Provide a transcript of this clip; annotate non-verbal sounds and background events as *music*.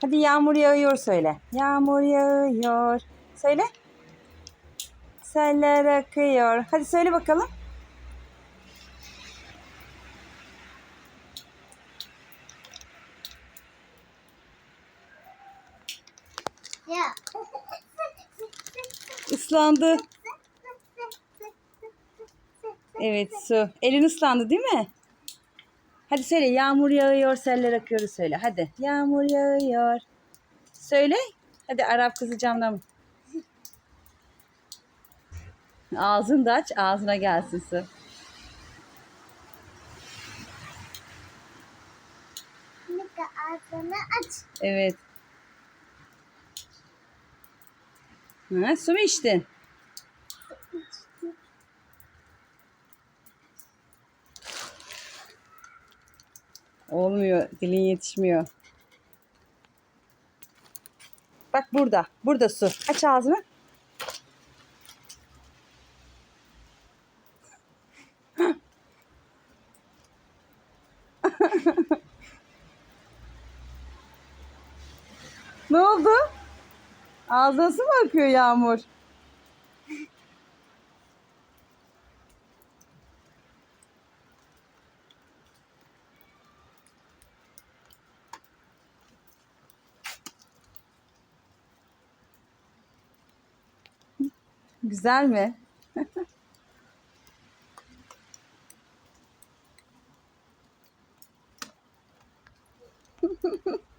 Hadi yağmur yağıyor söyle. Yağmur yağıyor. Söyle. Seller akıyor. Hadi söyle bakalım. Ya. Islandı. Evet su. Elin ıslandı değil mi? Hadi söyle yağmur yağıyor seller akıyor söyle. Hadi yağmur yağıyor. Söyle. Hadi Arap kızı camdan. Ağzını da aç ağzına gelsin su. Ağzını aç. Evet. Ha, su mu içtin? Olmuyor. Dilin yetişmiyor. Bak burada. Burada su. Aç ağzını. *laughs* Ne oldu? Ağzına su mu akıyor Yağmur? Güzel mi? *laughs*